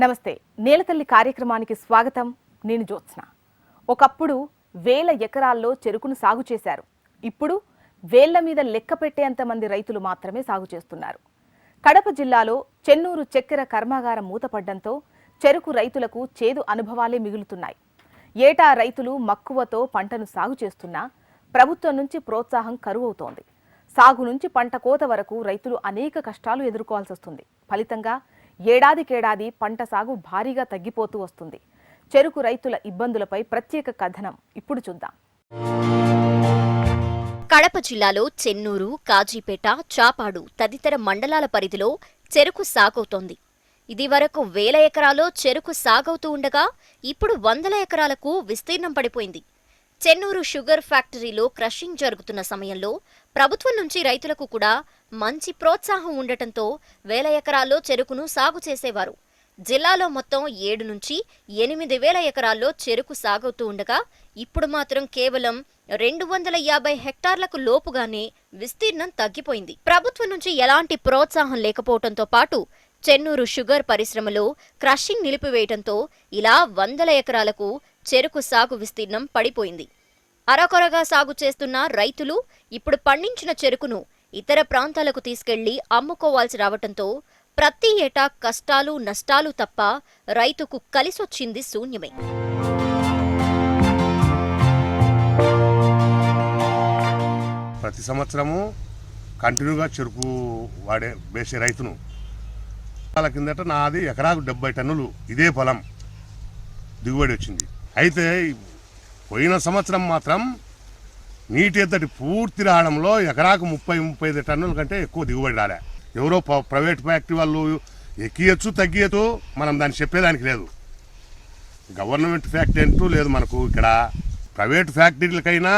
నమస్తే నేలతల్లి కార్యక్రమానికి స్వాగతం. నేను జ్యోత్స్న. ఒకప్పుడు వేల ఎకరాల్లో చెరుకును సాగు చేశారు. ఇప్పుడు వేళ్ళ మీద లెక్క పెట్టేంత మంది రైతులు మాత్రమే సాగు చేస్తున్నారు. కడప జిల్లాలో చెన్నూరు చక్కెర కర్మాగారం మూతపడ్డంతో చెరుకు రైతులకు చేదు అనుభవాలే మిగులుతున్నాయి. ఏటా రైతులు మక్కువతో పంటను సాగు చేస్తున్నా ప్రభుత్వం నుంచి ప్రోత్సాహం కరువవుతోంది. సాగు నుంచి పంట కోత వరకు రైతులు అనేక కష్టాలు ఎదుర్కోవాల్సి వస్తుంది ఫలితంగా ఏడాదికేడాది పంట సాగు భారీగా తగ్గిపోతూ వస్తుంది. చెరుకు రైతుల ఇబ్బందులపై ప్రత్యేక కథనం. ఇప్పుడు చూద్దాం. కడప జిల్లాలో చెన్నూరు కాజీపేట చాపాడు తదితర మండలాల పరిధిలో చెరుకు సాగవుతోంది. ఇదివరకు వేల ఎకరాల్లో చెరుకు సాగవుతూ ఉండగా ఇప్పుడు వందల ఎకరాలకు విస్తీర్ణం పడిపోయింది. చెన్నూరు షుగర్ ఫ్యాక్టరీలో క్రషింగ్ జరుగుతున్న సమయంలో ప్రభుత్వం నుంచి రైతులకు కూడా మంచి ప్రోత్సాహం ఉండటంతో వేల ఎకరాల్లో చెరుకును సాగు చేసేవారు. జిల్లాలో మొత్తం ఏడు నుంచి ఎనిమిది వేల ఎకరాల్లో చెరుకు సాగుతూ ఉండగా ఇప్పుడు మాత్రం కేవలం రెండు వందల యాభై హెక్టార్లకు లోపుగానే విస్తీర్ణం తగ్గిపోయింది. ప్రభుత్వం నుంచి ఎలాంటి ప్రోత్సాహం లేకపోవడంతో పాటు చెన్నూరు షుగర్ పరిశ్రమలో క్రషింగ్ నిలిపివేయడంతో ఇలా వందల ఎకరాలకు చెరుకు సాగు విస్తీర్ణం పడిపోయింది. అరకొరగా సాగు చేస్తున్న రైతులు ఇప్పుడు పండించిన చెరుకును ఇతర ప్రాంతాలకు తీసుకెళ్ళి అమ్ముకోవాల్సి రావటంతో ప్రతి ఏటా కష్టాలు నష్టాలు తప్ప రైతుకు కలిసొచ్చింది శూన్యమే. ప్రతి సంవత్సరము కంటిన్యూగా చెరుకు వాడే వేసే రైతును. వాళ్ళ కిందట నాది ఎకరాకు డెబ్బై టన్నులు ఇదే పొలం దిగుబడి వచ్చింది. అయితే పోయిన సంవత్సరం మాత్రం నీటి ఎద్దటి పూర్తి రావడంలో ఎకరాకు ముప్పై ముప్పై ఐదు టన్నుల కంటే ఎక్కువ దిగుబడి రాలే. ఎవరో ప్రైవేట్ ఫ్యాక్టరీ వాళ్ళు ఎక్కియచ్చు తగ్గియచ్చు మనం దాన్ని చెప్పేదానికి లేదు. గవర్నమెంట్ ఫ్యాక్టరీ అంటూ లేదు మనకు ఇక్కడ. ప్రైవేట్ ఫ్యాక్టరీలకైనా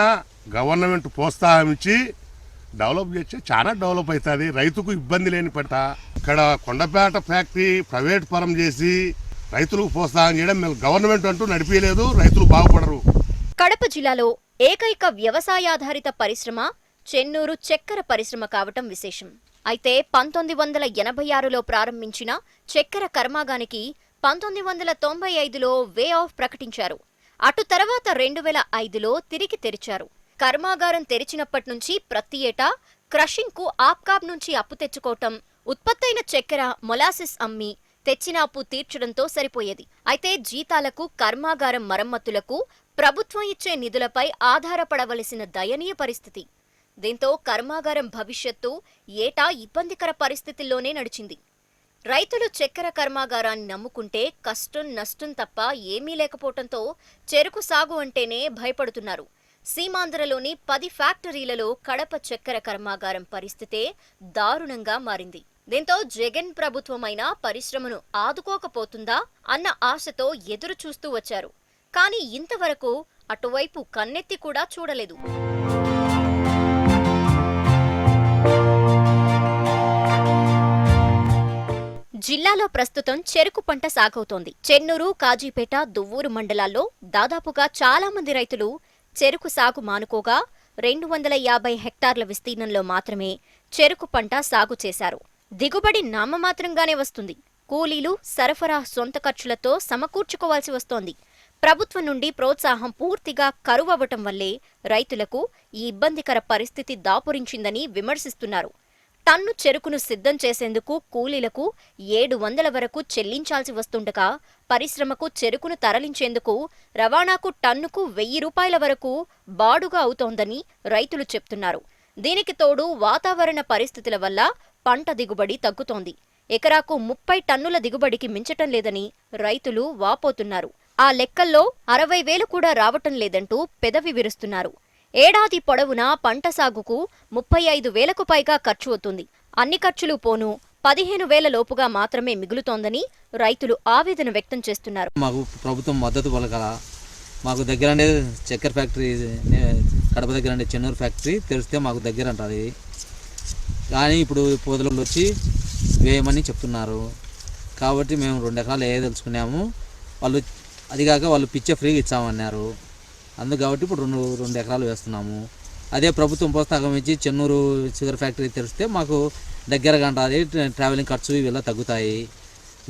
గవర్నమెంట్ ప్రోత్సాహం ఇచ్చి డెవలప్ చేస్తే చాలా డెవలప్ అవుతుంది. రైతుకు ఇబ్బంది లేని పంట ఇక్కడ కొండపేట ఫ్యాక్టరీ ప్రైవేట్ పరం చేసి రైతులకు ప్రోత్సాహం చేయడం మేము గవర్నమెంట్ అంటూ నడిపించలేదు రైతులు బాగుపడరు. కడప జిల్లాలో ఏకైక వ్యవసాయాధారిత పరిశ్రమ చెన్నూరు చక్కెర పరిశ్రమ కావటం విశేషం. అయితే పంతొమ్మిది వందల ఎనభై ఆరులో ప్రారంభించిన చక్కెర కర్మాగానికి పంతొమ్మిది వందల తొంభై ఐదులో వే ఆఫ్ ప్రకటించారు. అటు తర్వాత రెండు వేల ఐదులో తిరిగి తెరిచారు. కర్మాగారం తెరిచినప్పటి నుంచి ప్రతి ఏటా క్రషింగ్కు ఆప్కాబ్ నుంచి అప్పు తెచ్చుకోవటం ఉత్పత్తైన చక్కెర మొలాసిస్ అమ్మి తెచ్చిన అప్పు తీర్చడంతో సరిపోయేది. అయితే జీతాలకు కర్మాగారం మరమ్మతులకు ప్రభుత్వం ఇచ్చే నిధులపై ఆధారపడవలసిన దయనీయ పరిస్థితి. దీంతో కర్మాగారం భవిష్యత్తు ఏటా ఇబ్బందికర పరిస్థితుల్లోనే నడిచింది. రైతులు చక్కెర కర్మాగారాన్ని నమ్ముకుంటే కష్టం నష్టం తప్ప ఏమీ లేకపోవటంతో చెరుకు సాగు అంటేనే భయపడుతున్నారు. సీమాంధ్రలోని పది ఫ్యాక్టరీలలో కడప చక్కెర కర్మాగారం పరిస్థితే దారుణంగా మారింది. దీంతో జగన్ ప్రభుత్వమైన పరిశ్రమను ఆదుకోకపోతుందా అన్న ఆశతో ఎదురు చూస్తూ వచ్చారు. కానీ ఇంతవరకు అటువైపు కన్నెత్తి కూడా చూడలేదు. జిల్లాలో ప్రస్తుతం చెరుకు పంట సాగవుతోంది. చెన్నూరు కాజీపేట దువ్వూరు మండలాల్లో దాదాపుగా చాలా మంది రైతులు చెరుకు సాగు మానుకోగా రెండు వందల యాభై హెక్టార్ల విస్తీర్ణంలో మాత్రమే చెరుకు పంట సాగు చేశారు. దిగుబడి నామమాత్రంగానే వస్తుంది. కూలీలు సరఫరా సొంత ఖర్చులతో సమకూర్చుకోవాల్సి వస్తోంది. ప్రభుత్వం నుండి ప్రోత్సాహం పూర్తిగా కరువవ్వటం వల్లే రైతులకు ఈ ఇబ్బందికర పరిస్థితి దాపురించిందని విమర్శిస్తున్నారు. టన్ను చెరుకును సిద్ధం చేసేందుకు కూలీలకు ఏడు వందల వరకు చెల్లించాల్సి వస్తుండగా పరిశ్రమకు చెరుకును తరలించేందుకు రవాణాకు టన్నుకు వెయ్యి రూపాయల వరకు బాడుగా అవుతోందని రైతులు చెప్తున్నారు. దీనికి తోడు వాతావరణ పరిస్థితుల వల్ల పంట దిగుబడి తగ్గుతోంది. ఎకరాకు ముప్పై టన్నుల దిగుబడికి మించటం లేదని రైతులు వాపోతున్నారు. ఆ లెక్కల్లో అరవై వేలు కూడా రావటం లేదంటూ పెదవి విరుస్తున్నారు. ఏడాది పొడవునా పంట సాగుకు ముప్పై ఐదు వేలకు పైగా ఖర్చు అవుతుంది. అన్ని ఖర్చులు పోను పదిహేను వేల లోపుగా మాత్రమే మిగులుతోందని రైతులు ఆవేదన వ్యక్తం చేస్తున్నారు. మాకు ప్రభుత్వం మద్దతు పలకల. మాకు దగ్గర చక్కెర ఫ్యాక్టరీ కడప దగ్గర చెన్నూరు ఫ్యాక్టరీ తెరిస్తే మాకు దగ్గర అంటుంది కానీ ఇప్పుడు పొదలు వచ్చి వేయమని చెప్తున్నారు. కాబట్టి మేము రెండు ఎకరాలు వేయదలుచుకున్నాము వాళ్ళు అది కాక వాళ్ళు పిచ్చే ఫ్రీగా ఇచ్చామన్నారు. అందుకు కాబట్టి ఇప్పుడు రెండు రెండు ఎకరాలు వేస్తున్నాము. అదే ప్రభుత్వం ప్రోత్సాహం ఇచ్చి చెన్నూరు షుగర్ ఫ్యాక్టరీ తెరిస్తే మాకు దగ్గరగా ఉంటుంది ట్రావెలింగ్ ఖర్చు ఇవెಲ್ಲ తగ్గుతాయి.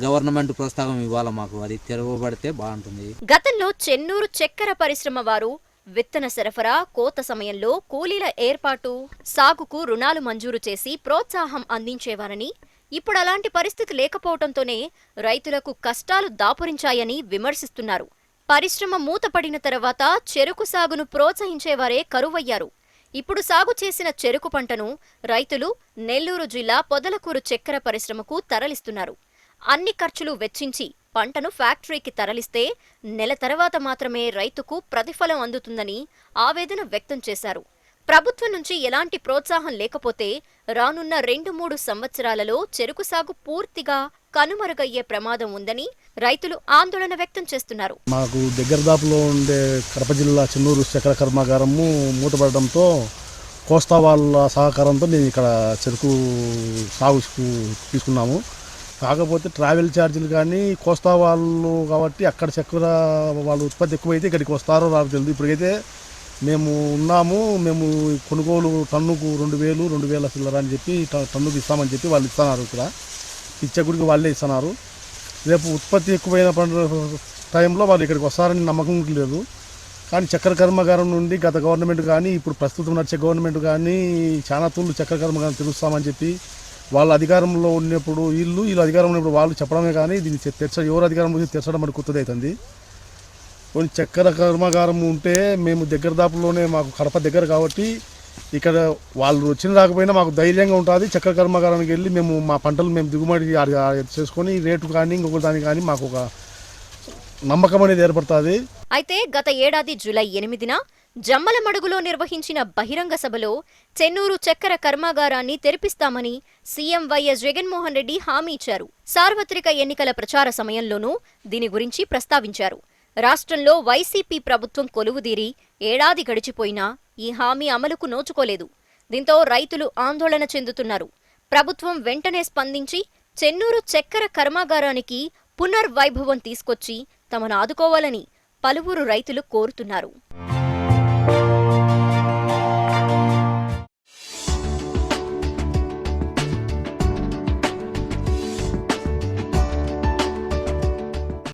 గవర్నమెంట్ ప్రోత్సాహం ఇవ్వాలి మాకు. అది తెరవబడితే బాగుంటుంది. గతంలో చెన్నూరు చక్కెర పరిశ్రమ వారు విత్తన సరఫరా కోత సమయంలో కూలీల ఏర్పాటు సాగుకు రుణాలు మంజూరు చేసి ప్రోత్సాహం అందించేవారని ఇప్పుడు అలాంటి పరిస్థితి లేకపోవడంతోనే రైతులకు కష్టాలు దాపురించాయని విమర్శిస్తున్నారు. పరిశ్రమ మూతపడిన తర్వాత చెరుకు సాగును ప్రోత్సహించేవారే కరువయ్యారు. ఇప్పుడు సాగు చేసిన చెరుకు పంటను రైతులు నెల్లూరు జిల్లా పొదలకూరు చక్కెర పరిశ్రమకు తరలిస్తున్నారు. అన్ని ఖర్చులు వెచ్చించి పంటను ఫ్యాక్టరీకి తరలిస్తే నెల తర్వాత మాత్రమే రైతుకు ప్రతిఫలం అందుతుందని ఆవేదన వ్యక్తం చేశారు. ప్రభుత్వం నుంచి ఎలాంటి ప్రోత్సాహం లేకపోతే రానున్న రెండు మూడు సంవత్సరాలలో చెరుకు సాగు పూర్తిగా కనుమరుగయ్యే ప్రమాదం ఉందని రైతులు ఆందోళన వ్యక్తం చేస్తున్నారు. మాకు దగ్గర దాపులో ఉండే కడప జిల్లా చెన్నూరు చక్కెర కర్మాగారము మూతపడడంతో కోస్తా వాళ్ళ సహకారంతో మేము ఇక్కడ చెరుకు సాగు తీసుకున్నాము. కాకపోతే ట్రావెల్ ఛార్జీలు కానీ కోస్తా వాళ్ళు కాబట్టి అక్కడ చక్కెర వాళ్ళు ఉత్పత్తి ఎక్కువైతే ఇక్కడికి వస్తారో నాకు తెలియదు ఇప్పటికైతే మేము ఉన్నాము మేము కొనుగోలు టన్నుకు రెండు వేలు రెండు వేల చిల్లర అని చెప్పి టన్నుకు ఇస్తామని చెప్పి వాళ్ళు ఇస్తున్నారు ఇక్కడ. ఇచ్చే గుడికి వాళ్ళే ఇస్తున్నారు. రేపు ఉత్పత్తి ఎక్కువైన టైంలో వాళ్ళు ఇక్కడికి వస్తారని నమ్మకం లేదు. కానీ చక్కెర కర్మాగారం నుండి గత గవర్నమెంట్ కానీ ఇప్పుడు ప్రస్తుతం నడిచే గవర్నమెంట్ కానీ చాలా తూళ్ళు చక్కెర కర్మగారం తెలుస్తామని చెప్పి వాళ్ళ అధికారంలో ఉన్నప్పుడు వీళ్ళు వీళ్ళు అధికారంలో ఉన్నప్పుడు వాళ్ళు చెప్పడమే కానీ దీన్ని తెచ్చ ఎవరు అధికారంలో గురించి తెచ్చడం మనకు కొత్తది అవుతుంది కొన్ని చక్కెర కర్మాగారం ఉంటే మేము దగ్గర దాపులోనే మాకు కడప దగ్గర కాబట్టి ఇక్కడ వాళ్ళు వచ్చిన రాకపోయినా మాకు ధైర్యంగా ఉంటుంది. చక్కెర కర్మాగారానికి వెళ్ళి మేము మా పంటలు మేము దిగుమతి చేసుకొని రేటు కానీ ఇంకొక దానికి కానీ మాకు ఒక నమ్మకం అనేది ఏర్పడుతుంది. అయితే గత ఏడాది జూలై ఎనిమిదిన జమ్మలమడుగులో నిర్వహించిన బహిరంగ సభలో చెన్నూరు చక్కెర కర్మాగారాన్ని తెరిపిస్తామని సీఎం వైఎస్ జగన్మోహన్ రెడ్డి హామీ ఇచ్చారు. సార్వత్రిక ఎన్నికల ప్రచార సమయంలోనూ దీని గురించి ప్రస్తావించారు. రాష్ట్రంలో వైసీపీ ప్రభుత్వం కొలువుదీరి ఏడాది గడిచిపోయినా ఈ హామీ అమలుకు నోచుకోలేదు. దీంతో రైతులు ఆందోళన చెందుతున్నారు. ప్రభుత్వం వెంటనే స్పందించి చెన్నూరు చక్కెర కర్మాగారానికి పునర్వైభవం తీసుకొచ్చి తమను ఆదుకోవాలని పలువురు రైతులు కోరుతున్నారు.